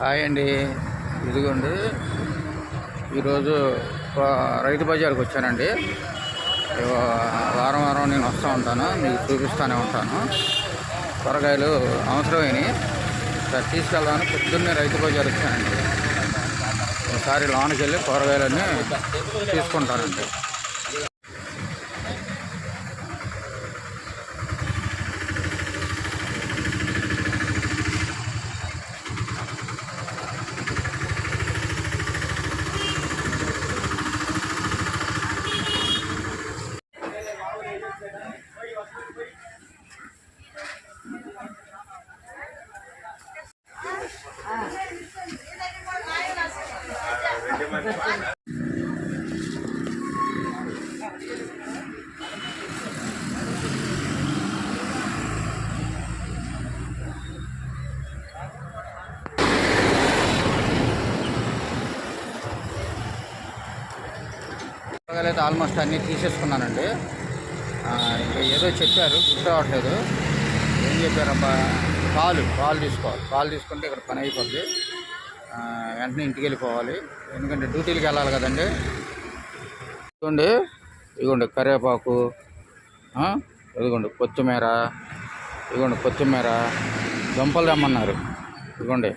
Hi అండి. ఇదిగోండి. ఈరోజు రైతు బజార్కి వచ్చానండి. వారం వారం నేను వస్తూ ఉంటాను. మీకు చూపిస్తూనే ఉంటాను. కూరగాయలు అవసరమైనవి సరే తీసుకెళ్దామని పొద్దున్నే రైతు బజార్ వచ్చానండి. ఒకసారి లోనికి వెళ్ళి కూరగాయలన్నీ తీసుకుంటానండి. ఆల్మోస్ట్ అన్నీ తీసేసుకున్నానండి. ఇంకా ఏదో చెప్పారు గుర్తు రావట్లేదు. ఏం చెప్పారబ్బా? కాలు కాలు తీసుకోవాలి. కాలు తీసుకుంటే ఇక్కడ పని అయిపోద్ది. వెంటనే ఇంటికి వెళ్ళిపోవాలి. ఎందుకంటే డ్యూటీలకు వెళ్ళాలి కదండి. ఇదిగోండి ఇదిగోండి కరివేపాకు ఇదిగోండి కొత్తిమీర ఇదిగోండి కొత్తిమీర. దుంపలు తెమ్మన్నారు. ఇదిగోండి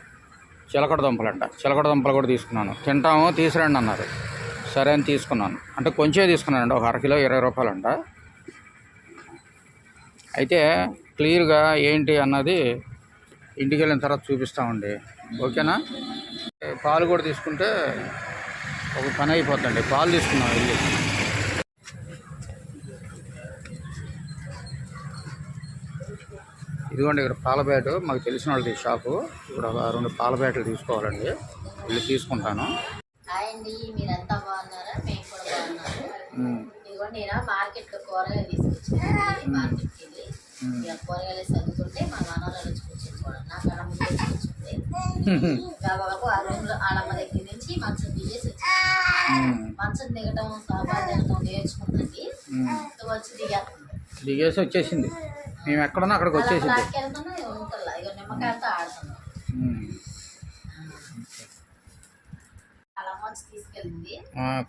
చిలకడ దుంపలు అంట చిలకడ దుంపలు కూడా తీసుకున్నాను. తింటాము తీసుకురండి అన్నారు. సరే అని తీసుకున్నాను. అంటే కొంచెం తీసుకున్నానండి. ఒక అరకిలో ఇరవై రూపాయలు అంట అయితే క్లియర్గా ఏంటి అన్నది ఇంటికి వెళ్ళిన తర్వాత చూపిస్తామండి. ఓకేనా? పాలు కూడా తీసుకుంటే ఒక పని అయిపోద్దండి పాలు తీసుకున్నాం వెళ్ళి. ఇదిగోండి ఇక్కడ పాల బ్యాటు మాకు తెలిసిన వాళ్ళది షాపు. ఇక్కడ ఒక రెండు పాల బ్యాట్లు తీసుకోవాలండి. వెళ్ళి తీసుకుంటాను. అండి మీరంతా బాగున్నారా? మేము కూడా బాగున్నాము. నేను కూరగాయలు తీసుకొచ్చాను. మార్కెట్కి వెళ్ళి ఇక కూరగాయలు చదువుతుంటే మా మనవరాలు వచ్చి కూర్చొని కూడా నా కళ్ళ ముందు వచ్చి కూర్చుంది బాబాకు ఆ రూమ్లో ఆడమ్మ దగ్గర నుంచి మంచం దిగేసి వచ్చింది మంచం దిగటం వచ్చి దిగేస్తుంది దిగేసి వచ్చేసింది. మేము ఎక్కడున్నా అక్కడికి వచ్చేసింది. నిమ్మకాయలతో ఆడుతున్నాం.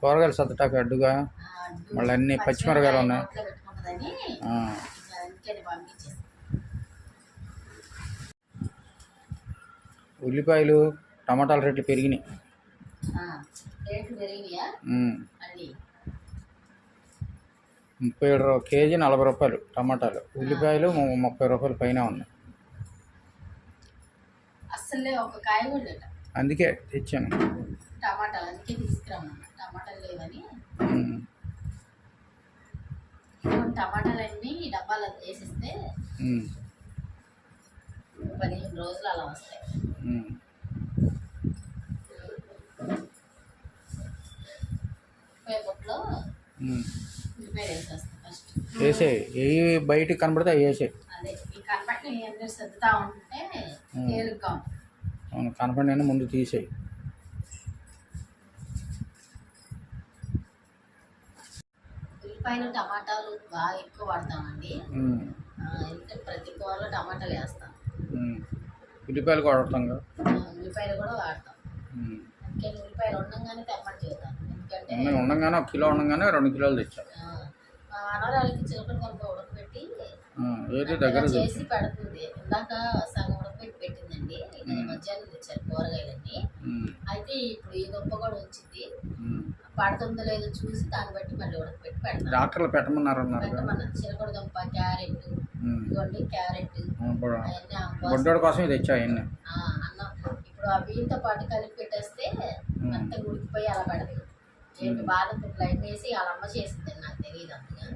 కూరగాయలు సత్తటాకు అడ్డుగా. మళ్ళీ అన్ని పచ్చిమిరకాయలు ఉన్నాయి. ఉల్లిపాయలు టమాటాల రేట్లు పెరిగినాయి. ముప్పై ఏడు కేజీ నలభై రూపాయలు టమాటాలు. ఉల్లిపాయలు ముప్పై రూపాయలు పైన ఉన్నాయి. అందుకే తెచ్చాను. టమాటాలు అందుకే తీసుకురామన్నా టమాటాలు లేవని. ఉమ్, ఇదిగోండి టమాటాలు అన్నీ డబ్బాలు వేసిస్తే పదిహేను రోజులు అలా వస్తాయి. ఫస్ట్ బయటికి కనబడితే వేసేయి అదే ఈ సర్దుతా ఉంటే తేలిగ్గా అవును కనపడిన ముందు తీసేయి. ఉల్లిపాయలు టమాటాలు బాగా ఎక్కువ వాడతామండి. ఎందుకంటే ప్రతి కూరలో టమాటాలు వేస్తాం. ఉల్లిపాయలు కొడతాంగా ఆ, ఉల్లిపాయలు కూడా వాడతాం. అందుకని ఉల్లిపాయలు ఉండగానే తెమ్మని చెబుతాను ఎందుకంటే ఉండగానే ఒక కిలో ఉండగానే రెండు కిలోలు తెచ్చా మా మనవరాలకి చిలకడ కొంత ఉడకబెట్టి ఏది దగ్గర చేసి. పెడుతుంది. ఇందాక సగం ఉడకబెట్టి పెట్టిందండి. మధ్యాహ్నం తెచ్చాను కూరగాయలన్నీ. అయితే ఇప్పుడు ఈ దుంప కూడా వచ్చింది. పడుతుందో లేదో చూసి దాన్ని బట్టి మళ్ళీ ఉడకబెట్టి పెడతాను. డాక్టర్లు పెట్టమన్నారు అన్నారు పెట్టమన్న చిలకడ దుంప క్యారెట్. ఇదిగోండి క్యారెట్. బొడ్డోడి కోసం ఇది తెచ్చా అవన్నీ ఆ, అన్నం. ఇప్పుడు ఆ బియ్యంతో పాటు కలిపి పెట్టేస్తే అంత ఉడికిపోయి అలా పెడతాయి ఏంటి అన్నీ వేసి వాళ్ళ అమ్మ చేసింది నాకు తెలియదు అంతగా.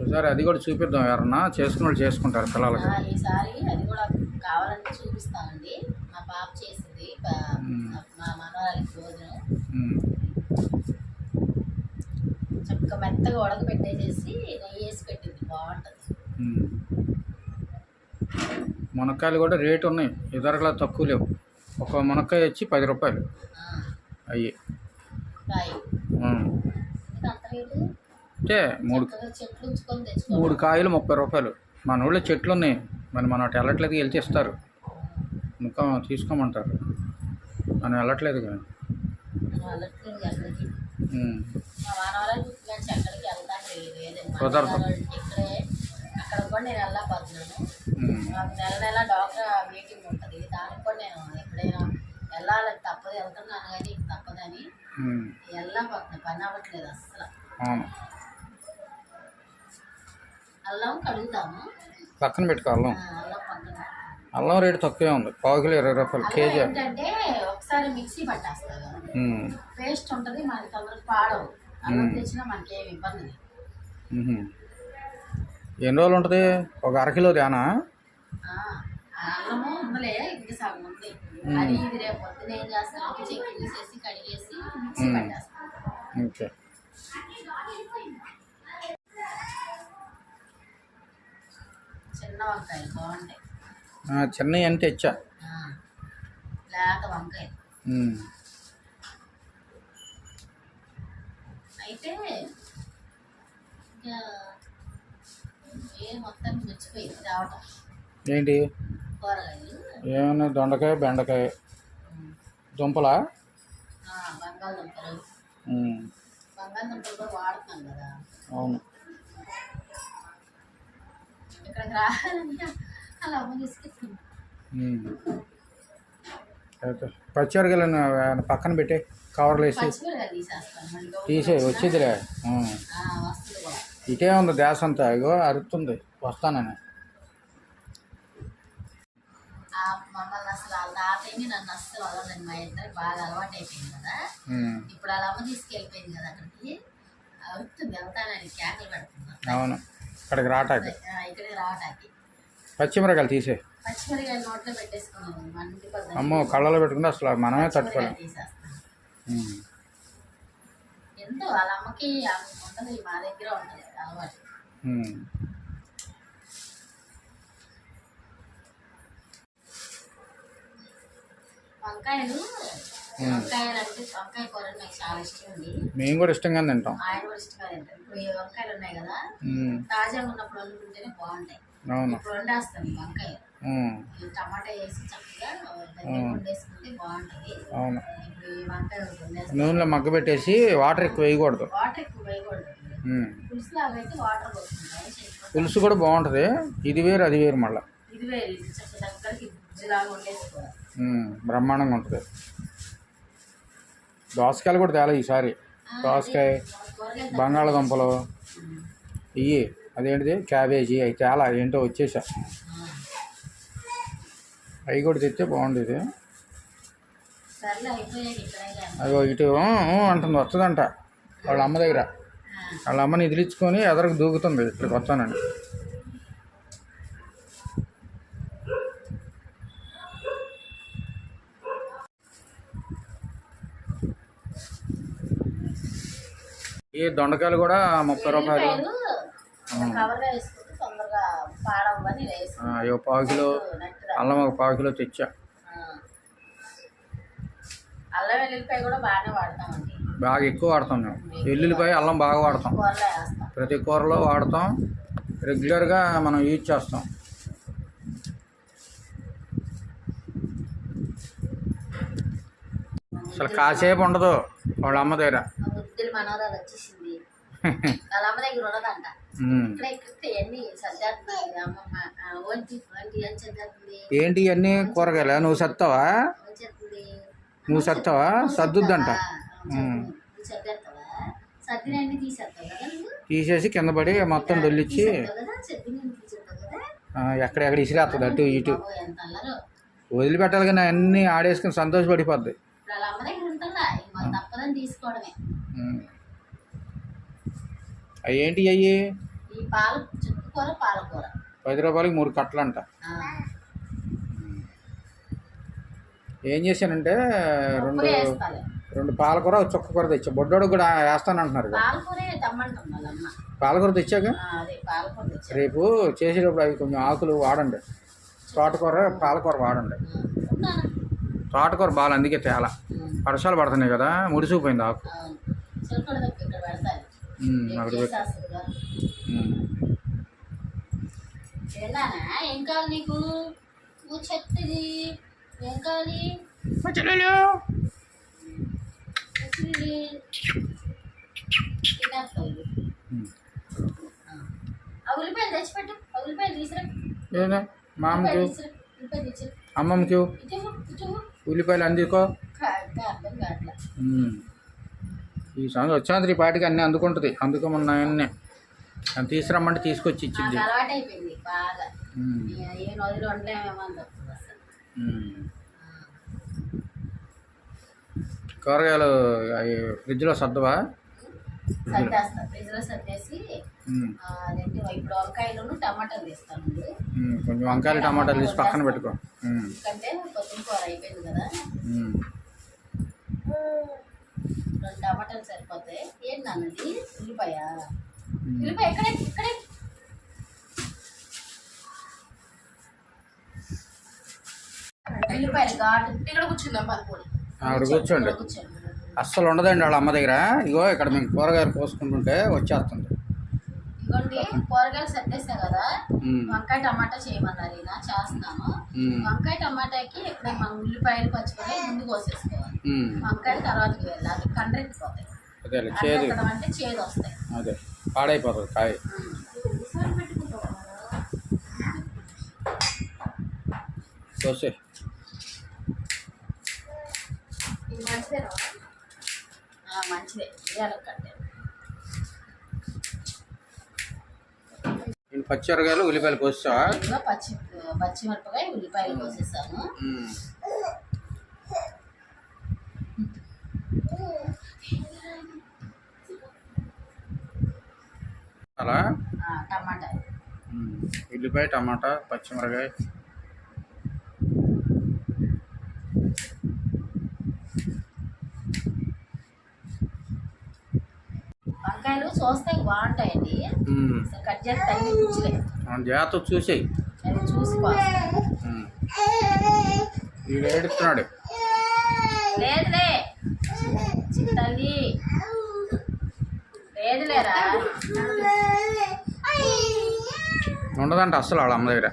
ఒకసారి అది కూడా చూపిద్దాం ఎవరన్నా. చేసుకున్న వాళ్ళు చేసుకుంటారు పిల్లలకి. ఈసారి అది కూడా కావాలంటే చూపిస్తామండి. మా పాప చేసింది. మా మనవరాలకి భోజనం. చక్కగా మెత్తగా ఉడకబెట్టేసేసి నెయ్యి వేసి పెట్టింది. బాగుంటుంది. మునక్కాయలు కూడా రేటు ఉన్నాయి. ఇతరులా తక్కువ లేవు. ఒక మునక్కాయ వచ్చి పది రూపాయలు. అయ్యి. అంటే మూడు మూడు కాయలు ముప్పై రూపాయలు. మన ఊళ్ళో చెట్లు ఉన్నాయి. మరి మనం అటు వెళ్ళట్లేదు వెళ్తే ఇస్తారు ఇంకా తీసుకోమంటారు. మనం వెళ్ళట్లేదు కదా కుదరదు. అక్కడ కూడా నేను వెళ్ళకపోతున్నాను ఉమ్. నాకు నెల నెల డాక్టర్ మీటింగ్ ఉంటుంది దానికి కూడా నేను ఎక్కడైనా వెళ్ళాలని తప్పదు వెళ్తున్నాను కానీ తప్పదని. వెళ్ళకపోతున్నా పని అవ్వట్లేదు అల్లం కడుగుతాము. పక్కన పెట్టుకో అల్లం. అల్లం రేటు తక్కువే ఉంది. పావు కిలో ఇరవై రూపాయలు కేజీ. ఏంటంటే ఒకసారి మిక్సీ పట్టేస్తారు. పేస్ట్ ఉంటుంది మనకి తొందరగా పాడవు. అల్లం తెచ్చినా మనకి ఏమి ఇబ్బంది లేదు. ఎన్ని రోజులు ఉంటుంది? ఒక అరకిలో తేనా? ఆ అల్లము ఉందలే ఇంక సగం ఉంది. అది ఇది రేపు పొద్దున ఏం చేస్తాను? చెక్కి తీసేసి కడిగేసి మిక్సీ ఓకే. చిన్న వంకాయలు బాగుంటాయి. చిన్నవి అని తెచ్చా? ఆ, లేత వంకాయ ఉమ్. అయితే ఏంటి? ఏమన్నా దొండకాయ బెండకాయ? దుంపలా? అవును. ఇక్కడికి రావాలంటే అలా అమ్మ తీసుకెళ్తుంది పచ్చిమిరకాయలు పక్కన పెట్టే కవర్లు వేసి తీసే వచ్చేదిలే. ఇటే ఉంది దేశం అంతా. ఇగో అరుతుంది. వస్తానని. ఆ మమ్మల్ని అసలు వాళ్ళ తాతయ్యని నన్ను అస్సలు వదలండి మా ఇద్దరు బాగా అలవాటు అయిపోయింది కదా. ఉమ్. ఇప్పుడు వాళ్ళ అమ్మ తీసుకెళ్ళిపోయింది కదా అక్కడికి. అవుతుంది వెళ్తానని అవును. ఇక్కడికి రావటానికి. పచ్చిమిరకాయలు తీసే. నోట్లో అమ్మో కళ్ళలో పెట్టుకుంటే అసలు మనమే తట్టుకోలేం. ఎంతో వాళ్ళ అమ్మకి ఉంటుంది మా దగ్గర ఉంటుంది అలవాటు. వంకాయలు వంకాయలు అంటే వంకాయ కూర నాకు చాలా ఇష్టం మేము కూడా ఇష్టంగా తింటాం. ఆయన కూడా ఇష్టంగా ఇప్పుడు ఈ వంకాయలు ఉన్నాయి కదా. తాజాగా ఉన్నప్పుడు వండుకుంటేనే బాగుంటాయి. ఇప్పుడు వండేస్తాను ఈ వంకాయ ఉమ్. ఈ టమాటా వేసి చక్కగా దగ్గర వండేసుకుంటే బాగుంటుంది. అవును. ఇప్పుడు వంకాయ నూనెలో మగ్గ పెట్టేసి వాటర్ ఎక్కువ వేయకూడదు. వాటర్ ఎక్కువ వేయకూడదు. పులుసు వాటర్ కూడా బాగుంటుంది. ఇది వేరు అది వేరు మళ్ళీ. ఇది వేరు. ఇది చక్క దగ్గరికి గుజ్జులాగా వండేసుకోవాలి బ్రహ్మాండంగా ఉంటుంది. దోసకాయలు కూడా తేలా ఈసారి. దోసకాయ బంగాళదుంపలు ఇవి అదేంటిది? క్యాబేజీ అవి తేలా ఏంటో వచ్చేసా. అవి కూడా తెస్తే బాగుండేది అదిగో ఇటు అంటుంది వస్తుందంట వాళ్ళ అమ్మ దగ్గర. వాళ్ళ అమ్మని ఎదిరించుకొని ఎదరకు దూకుతుంది ఇక్కడికి వస్తానండి ఈ దొండకాయలు కూడా ముప్పై రూపాయలు. ఇగో పావు కిలో అల్లం ఒక పావు కిలో తెచ్చా. అల్లం వెల్లుల్లిపాయ కూడా బాగానే వాడతామండి బాగా ఎక్కువ వాడతాం మేము. వెల్లుల్లిపాయ అల్లం బాగా వాడతాం. ప్రతి కూరలో వాడతాం. రెగ్యులర్గా మనం యూజ్ చేస్తాం. అసలు కాసేపు ఉండదు వాళ్ళ అమ్మ దగ్గర. మా ముద్దులు మనోరాలు వచ్చేసింది వాళ్ళ అమ్మ దగ్గర ఉన్నదంట ఉమ్. ఇక్కడ ఇక్కడ ఎన్ని సర్దేస్తుంది అమ్మమ్మ ఆ, ఒంటి ఒంటి ఏం చదివేస్తుంది ఏంటి ఇవన్నీ కూరగాయలు? నువ్వు సత్తావా? నువ్వు సత్తావా? సర్దుద్దంట. తీసేసి కింద పడి మొత్తం డొల్లిచ్చి ఎక్కడెక్కడ ఇసిరేస్తుంది అటు ఇటు. వదిలిపెట్టాలి కానీ అన్నీ ఆడేసుకుని సంతోషపడిపోద్ది. తీసుకోవడమే. అవి ఏంటి అయ్యి? చుక్కకూర పది రూపాయలకి మూడు కట్టలంట. ఏం చేశానంటే రెండు రెండు పాలకూర ఒక చుక్క కూర తెచ్చా. బొడ్డోడు కూడా వేస్తానంటున్నారు. పాలకూరే తెచ్చాక రేపు చేసేటప్పుడు అవి కొంచెం ఆకులు వాడండి. తోటకూర పాలకూర వాడండి. తోటకూర బాగా అందుకే తేలా. వర్షాలు పడుతున్నాయి కదా ముడిసిపోయింది ఆకు. అక్కడ ఏం కావాలి నీకు? నువ్వు చెత్తది ఏం కావాలి? ఉల్లిపాయలు తెచ్చిపెట్టు. ఉల్లిపాయలు ఉల్లిపాయలు మామకి అమ్మమ్మకి ఉల్లిపాయలు అందుకో అర్థం కావట్లా. ఉమ్. ఈ సంవత్సరం వచ్చాంద్రి పాటికి అన్నీ అందుకుంటుంది. అందుకోమన్నా అన్నీ అని తీసుకురమ్మంటే తీసుకొచ్చి ఇచ్చింది. కూరగాయలు అవి ఫ్రిడ్జ్లో సర్దవా. కొంచెం వంకాయలు టమాటాలు తీసి పక్కన పెట్టుకో. ఎందుకంటే కదా. రెండు టమాటాలు సరిపోతాయి ఏంటి నాన్నది? ఉల్లిపాయ. ఉల్లిపాయ ఎక్కడే? ఇక్కడే ఉల్లిపాయలు ఘాటు. ఇక్కడ కూర్చుందాం పనుకోని ఆవిడ కూర్చోండి. కూర్చోండి. అస్సలు ఉండదండి వాళ్ళ అమ్మ దగ్గర. ఇగో ఇక్కడ మేము కూరగాయలు కోసుకుంటుంటే వచ్చేస్తుంది. ఇదిగోండి కూరగాయలు సర్దేసా కదా. వంకాయ టమాటా చేయమన్నారు ఈయన చేస్తున్నాను. వంకాయ టమాటాకి ఇప్పుడు మనం ఉల్లిపాయలు పచ్చిమిరపకాయలు ముందు కోసేసుకోవాలి. వంకాయలు తర్వాతకి వెళ్ళాలి కండ్రెక్కిపోతాయి. అంటే చేదు వస్తాయి. అదే పాడైపోతుంది కాయ. మంచిదేనా? ఆ, మంచిదే ఇవాళ కట్టే. పచ్చిమిరకాయలు ఉల్లిపాయలు ఇందులో పచ్చి పచ్చిమిరపకాయ ఉల్లిపాయలు కోసేసాను. అలా టమాటా. ఉల్లిపాయ టమాటా పచ్చిమిరకాయ వంకాయలు చూస్తే బాగుంటాయండి కట్ చేస్తే అన్ని రుచులే. జాగ్రత్త చూసేయి. అది. వీడు ఏడుస్తున్నాడు. లేదులే. చిత్తల్లి లేదులేరా. ఉండదంట అస్సలు వాళ్ళ అమ్మ దగ్గర.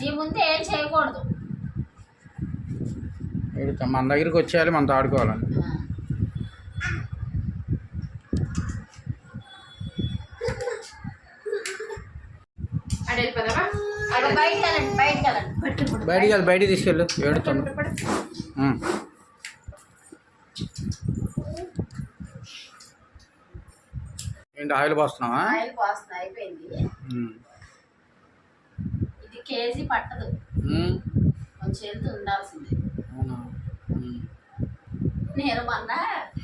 నీ ముందు ఏం చేయకూడదు. మన దగ్గరికి వచ్చేయాలి మనతో ఆడుకోవాలని. బయటికి వెళ్ళి బయటికి తీసుకెళ్ళు. ఏడుతుంది. ఏంటి ఆయిల్ పోస్తున్నావా? ఆయిల్ పోస్తుంది అయిపోయింది. ఇది కేజీ పట్టదు. కొంచెం వెళ్తూ ఉండాల్సింది. నేను మొన్న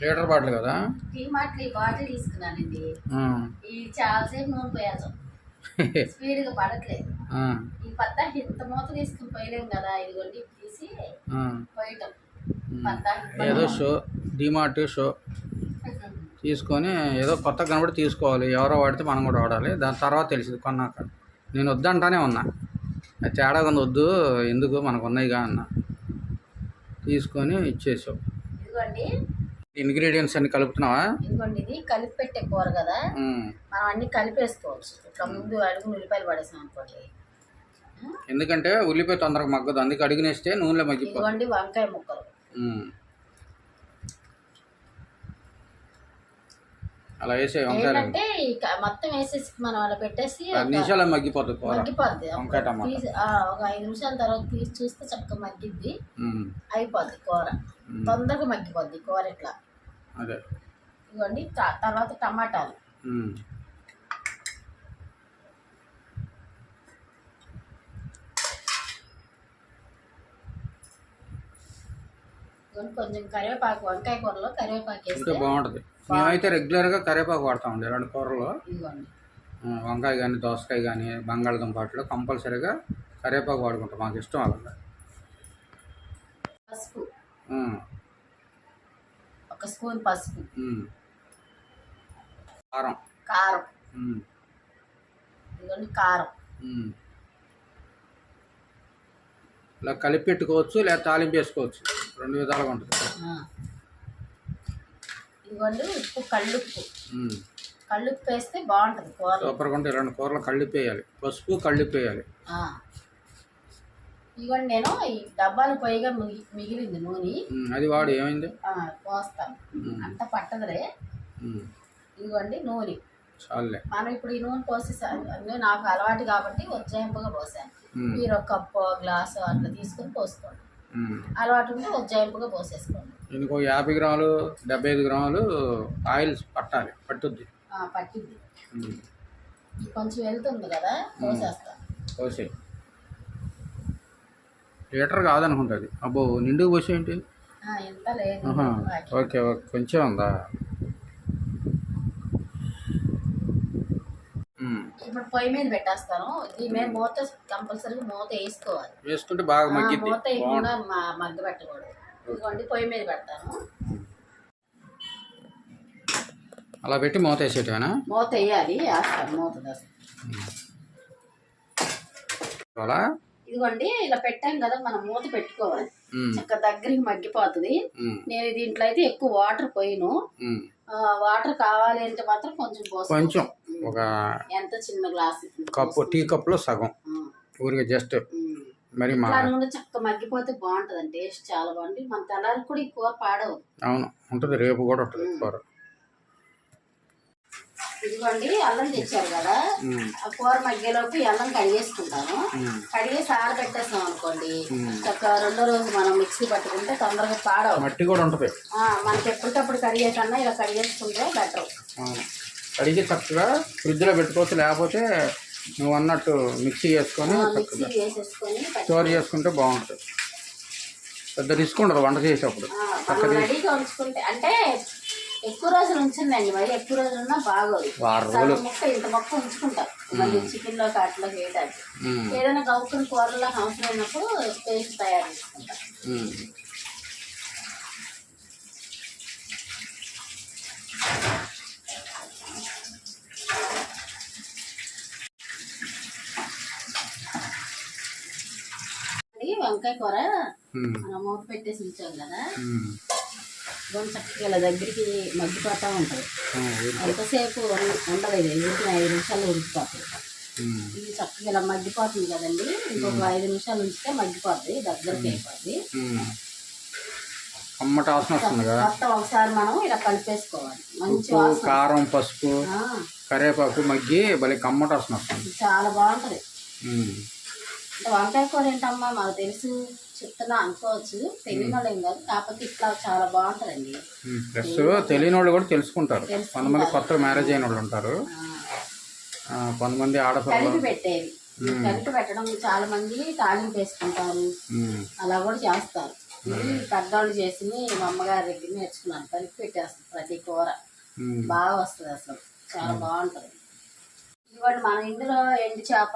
లీటర్ బాటిల్ కదా? టీ మాటలు ఈ బాటిల్ తీసుకున్నానండి. ఈ చాలాసేపు నూనె పోయాల్సాం స్పీడ్గా పడట్లేదు. ఈ పత్తా ఇంత మూత తీసుకుని పోయలేం కదా ఇదిగోండి తీసి. పోయటం. ఏదో షో డిమార్ట్ షో. తీసుకొని ఏదో కొత్త కనబడి తీసుకోవాలి. ఎవరో వాడితే మనం కూడా వాడాలి. దాని తర్వాత తెలిసింది కొన్నాక. నేను వద్దంటానే ఉన్నా. అది తేడా ఉంది వద్దు ఎందుకు మనకు ఉన్నాయిగా అన్న. తీసుకొని ఇచ్చేసావు ఇదిగోండి ఇంగ్రీడియంట్స్ అన్ని కలుపుతున్నావా? ఇదిగోండి ఇది కలిపి పెట్టే కూర కదా. మనం అన్ని కలిపేసుకోవచ్చు. ఇట్లా ముందు అడుగు ఉల్లిపాయలు పడేసాం అనుకోండి. ఎందుకంటే ఉల్లిపాయ తొందరగా మగ్గదు. అందుకే అడిగినేస్తే నూనెలో మగ్గిపోతుంది వంకాయ ముక్కలు. అలా వేసే వంకాయలు. క- మొత్తం వేసేసి మనం అలా పెట్టేసి పది నిమిషాలు మగ్గిపోతుంది మగ్గిపోద్ది వంకాయ టమాటా. ఒక ఐదు నిమిషాల తర్వాత తీసి చూస్తే చక్కగా మగ్గిద్ది. అయిపోద్ది కూర. తొందరగా మగ్గిపోద్ది కూర ఇట్లా. అదే. ట- తర్వాత టమాటాలు. కొంచెం కరివేపాకు వంకాయ కూరలో కరివేపాకు వేస్తే బాగుంటుంది. మేమైతే రెగ్యులర్గా కరివేపాకు వాడతామండి ఇలాంటి కూరలో. వంకాయ కానీ దోసకాయ కానీ బంగాళదుంప వాటిలో కంపల్సరీగా కరివేపాకు వాడుకుంటాం. మాకు ఇష్టం అలా పసుపు. ఒక స్పూన్ పసుపు. కారం. కారం. ఇదిగోండి కారం. ఇలా కలిపి పెట్టుకోవచ్చు లేదా తాలింపు వేసుకోవచ్చు. రెండు విధాలుగా ఉంటుంది. ఇదిగోండి ఉప్పు కళ్ళుప్పు. కళ్ళుప్పు వేస్తే బాగుంటుంది కూర. సూపర్గా ఉంటే ఇలాంటి కూరలు కళ్ళిప్పు వేయాలి. పసుపు కళ్ళిప్పు వేయాలి. ఇవ్వండి నేను ఈ డబ్బాలు పొయ్యిగా మిగి- మిగిలింది నూనె. అది వాడు ఏమైంది? పోస్తాను అంత పట్టదులే. ఇదిగోండి నూనె. మనం ఇప్పుడు ఈ నూనె పోసేసాను నాకు అలవాటు కాబట్టి ఉజ్జాయింపుగా పోసాను. మీరు ఒక కప్పు గ్లాసు అట్లా తీసుకొని పోసుకోండి. అలవాటు ఉంటే ఉజ్జాయింపుగా పోసేసుకోండి. ఇంకో యాభై గ్రాములు డెబ్బై ఐదు గ్రాములు ఆయిల్ పట్టాలి పట్టుద్ది. పట్టింది కొంచెం వెళ్తుంది కదా పోసేస్తాను పోసే లీటర్ కాదనుకుంటుంది. అబ్బో నిండుకు పోసే ఏంటి. ఓకే ఓకే కొంచెం ఉందా? ఇప్పుడు పొయ్యి మీద పెట్టేస్తాను. దీని మీద మూత కంపల్సరీగా మూత వేసుకోవాలి. వేసుకుంటే బాగా మగ్గిద్ది. మూత వేయకుండా మగ్గ పెట్టకూడదు. ఇదిగోండి పొయ్యి మీద పెడతాను. అలా పెట్టి మూత వేసేటవేనా మూత వేయాలి వేస్తాను మూత అలా ఇదిగోండి ఇలా పెట్టాం కదా మనం మూత పెట్టుకోవాలి. చక్క దగ్గరికి మగ్గిపోతుంది. నేను దీంట్లో అయితే ఎక్కువ వాటర్ పోయిను. వాటర్ కావాలి అంటే మాత్రం కొంచెం కొంచెం ఒక ఎంత చిన్న గ్లాస్ కప్పు టీ కప్లో సగం. ఊరికే జస్ట్ మరి నూనె చక్క మగ్గిపోతే బాగుంటుంది టేస్ట్ చాలా బాగుంది. మన తెల్లారి కూడా ఈ కూర పాడవు. అవును ఉంటుంది రేపు కూడా ఉంటుంది కూర. ఇదిగోండి అల్లం తెచ్చారు కదా. ఆ కూర మగ్గేలోపు అల్లం కడిగేసుకుంటాను కడిగేసి ఆరబెట్టేస్తాం అనుకోండి. చక్క రెండో రోజు మనం మిక్సీ పట్టుకుంటే తొందరగా పాడవు. మట్టి కూడా ఉంటుంది. మనకి ఎప్పటికప్పుడు కడిగే కన్నా ఇలా కడిగేసుకుంటే బెటర్. కడిగి చక్కగా ఫ్రిడ్జ్లో పెట్టుకోవచ్చు లేకపోతే నువ్వు అన్నట్టు మిక్సీ చేసుకొని స్టోర్ చేసుకుంటే బాగుంటుంది. పెద్ద రిస్క్ ఉండదు వంట చేసేటప్పుడు. అంటే ఎక్కువ రోజులు ఉంచిందండి మరి ఎక్కువ రోజులు ఉన్నా బాగోదు. సగం ముక్క ఇంత మొక్క ఉంచుకుంటాం. మళ్ళీ చికెన్లో అట్లా వేయడానికి ఏదైనా కౌకుని కూరలో అవసరమైనప్పుడు పేస్ట్ తయారు చేసుకుంటాం. వంకాయ కూర మనం మూత పెట్టేసి ఉంచాం కదా. కొంచెం చక్కగా ఇలా దగ్గరికి మగ్గిపోతూ ఉంటుంది. ఎంతసేపు ఉండదు ఇది ఉడికిన ఐదు నిమిషాలు ఉడికిపోతుంది. ఇది చక్కగా ఇలా మగ్గిపోతుంది కదండి. ఇంకొక ఐదు నిమిషాలు ఉంచితే మగ్గిపోద్ది దగ్గరికి అయిపోద్ది. ఉమ్. కమ్మట వాసన వస్తుందిగా మొత్తం ఒకసారి మనం ఇలా కలిపేసుకోవాలి. మంచి కారం పసుపు కరివేపాకు మగ్గి భలే కమ్మట వాసన వస్తుంది. చాలా బాగుంటది. వంకాయ కూర ఏంటమ్మా? మాకు తెలుసు. చెప్తున్నా అనుకోవచ్చు. తెలియని వాళ్ళు ఏం కాదు. కాకపోతే ఇట్లా చాలా బాగుంటదండి. ప్లస్ తెలియని వాళ్ళు కూడా తెలుసుకుంటారు. కొంతమంది కొత్త మ్యారేజ్ అయిన వాళ్ళు ఉంటారు. కొంతమంది ఆడపిల్లలు. పెట్టేది కలిపి పెట్టడం చాలా మంది తాలింపు వేసుకుంటారు. అలా కూడా చేస్తారు. ఇది పెద్దవాళ్ళు చేసి మా అమ్మగారి దగ్గర నేర్చుకున్నాను. కలిపి పెట్టేస్తారు ప్రతి కూర. బాగా వస్తుంది అసలు. చాలా బాగుంటది. ఇవాళ మనం ఇందులో ఎండు చేప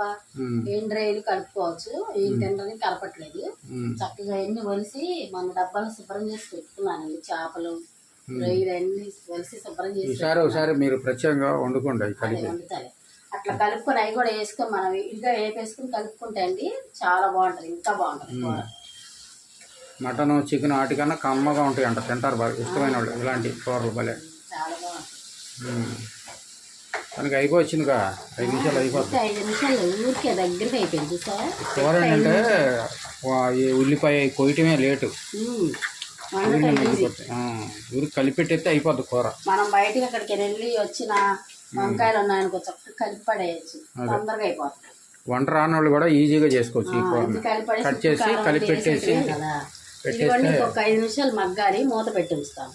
ఎండు రైలు కలుపుకోవచ్చు. ఈ తినడానికి కలపట్లేదు. చక్కగా ఎన్ని వలిసి మన డబ్బాలు శుభ్రం చేసి పెట్టుకున్నాను. చేపలు రొయ్యలు అన్ని వలిసి శుభ్రం చేసి ఈసారి ఒకసారి మీరు ప్రత్యేకంగా వండుకోండి అట్లా కలుపుకొని అవి కూడా వేసుకొని మనం ఇదిగా వేపేసుకొని కలుపుకుంటే అండి చాలా బాగుంటది ఇంకా బాగుంటది మటన్ చికెన్ వాటికన్నా కమ్మగా ఉంటాయి అంట తింటారు బాగా ఇష్టమైన వాళ్ళు ఇలాంటి కూరలు భలే. చాలా బాగుంటది. ఉమ్. దానికి అయిపోవచ్చిందిగా ఐదు నిమిషాలు అయిపోతుంది ఐదు నిమిషాలు ఊరికే దగ్గరికి అయిపోయింది చూసావా? కూర ఏంటంటే వా- ఈ ఉల్లిపాయ కొయ్యటమే లేటు. ఊరికి కలిపెట్టేస్తే అయిపోద్ది కూర. మనం బయటికి అక్కడికి వెళ్ళి వచ్చిన వంకాయలు ఉన్నాయనుకో చక్కగా కలిపి పడేయచ్చు తొందరగా అయిపోతుంది వంట రాని వాళ్ళు కూడా ఈజీగా చేసుకోవచ్చు ఈ పడేసి కట్ చేసి కారం కలిపి పెట్టేసి ఇదిగోండి ఇంకొక ఐదు నిమిషాలు మగ్గాలి మూత పెట్టి ఉంచుతాం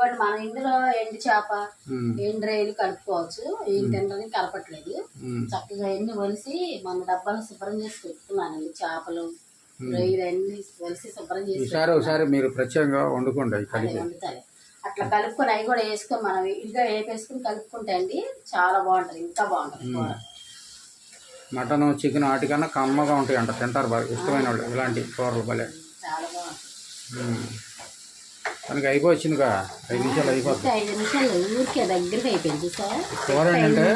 ఇదిగోండి మనం ఇందులో ఎండు చేప ఉమ్, ఎండు రైలు కలుపుకోవచ్చు. తినడానికి కలపట్లేదు. చక్కగా ఎన్ని వలిసి మన డబ్బాలు శుభ్రం చేసి పెట్టుకున్నాను. ఈ చేపలు రొయ్యలు అన్ని వలిసి శుభ్రం చేసి ఈసారి ఒకసారి మీరు ప్రత్యేకంగా వండుకోండి అట్లా కలుపుకొని అవి కూడా వేసుకొని మనం ఇదిగా వేపేసుకొని కలుపుకుంటే అండి చాలా బాగుంటది ఇంకా బాగుంటది మటన్ చికెన్ వాటికన్నా కమ్మగా ఉంటాయి అంట తింటారు బాగా ఇష్టమైన వాళ్ళు. ఇలాంటి కూరలు భలే. చాలా బాగుంటది. ఉమ్. దానికి అయిపోవచ్చిందిగా ఐదు నిమిషాలు అయిపోతుంది ఐదు నిమిషాలు ఊరికే దగ్గరికి అయిపోయింది చూసావా కూర ఏంటంటే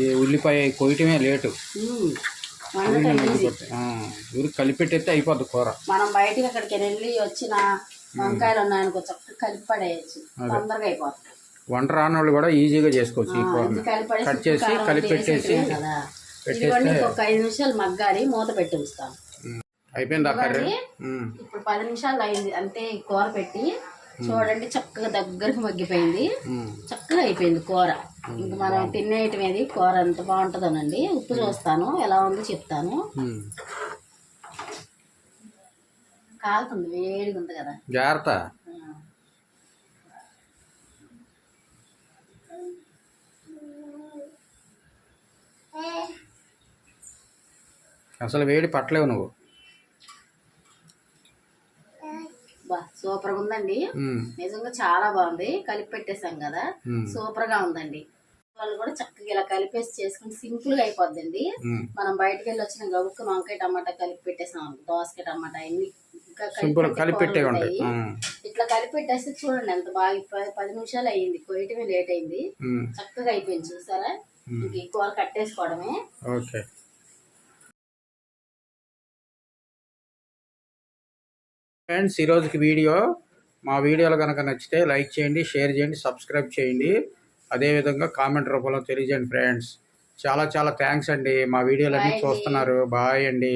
ఈ ఉల్లిపాయ కొయ్యటమే లేటు. ఊరికి కలిపెట్టేస్తే అయిపోద్ది కూర. మనం బయటికి అక్కడికి వెళ్ళి వచ్చిన వంకాయలు ఉన్నాయనుకో చక్కగా కలిపి పడేయచ్చు తొందరగా అయిపోతుంది వంట రాని వాళ్ళు కూడా ఈజీగా చేసుకోవచ్చు ఈ పడేసి కట్ చేసి కారం కలిపి పెట్టేసి ఇదిగోండి ఇంకొక ఐదు నిమిషాలు మగ్గాలి మూత పెట్టి ఉంచుతాం అయిపోయింది కర్రీ. ఉమ్. ఇప్పుడు పది నిమిషాలు అయింది అంతే కూర పెట్టి చూడండి చక్కగా దగ్గరకు మగ్గిపోయింది. చక్కగా అయిపోయింది కూర ఇంక మనం తినేయటం ఏది కూర ఎంత బాగుంటుందోనండి ఉప్పు చూస్తాను ఎలా ఉందో చెప్తాను. కాలుతుంది వేడిగా ఉంది కదా జాగ్రత్త. అసలు వేడి పట్టలేవు నువ్వు సూపర్గా ఉందండి. నిజంగా చాలా బాగుంది. కలిపి పెట్టేశాం కదా. సూపర్గా ఉందండి. వాళ్ళు కూడా చక్కగా ఇలా కలిపేసి చేసుకుని సింపుల్గా అయిపోద్దండి. మనం బయటకు వెళ్ళి వచ్చిన గబుక్కు వంకాయ టమాటా కలిపి పెట్టేసాం. దోసకాయ టమాటా అన్ని ఇంకా కలిపి సింపుల్ పెట్టే కలిపి పెట్టే కూరలు ఉంటాయి. ఉంటాయి. ఉమ్. ఇట్లా కలిపి పెట్టేస్తే చూడండి ఎంత బాగా పది నిమిషాలు అయ్యింది. కొయ్యటమే లేట్ అయింది. చక్కగా అయిపోయింది. చూసారా? ఇంక కూర కట్టేసుకోవడమే. ఓకే. ఫ్రెండ్స్ ఈరోజుకి వీడియో మా వీడియోలు కనుక నచ్చితే లైక్ చేయండి షేర్ చేయండి సబ్స్క్రైబ్ చేయండి. అదేవిధంగా కామెంట్ రూపంలో తెలియజేయండి ఫ్రెండ్స్. చాలా చాలా థ్యాంక్స్ అండి. మా వీడియోలన్నీ. చూస్తున్నారు. బాయ్ అండి.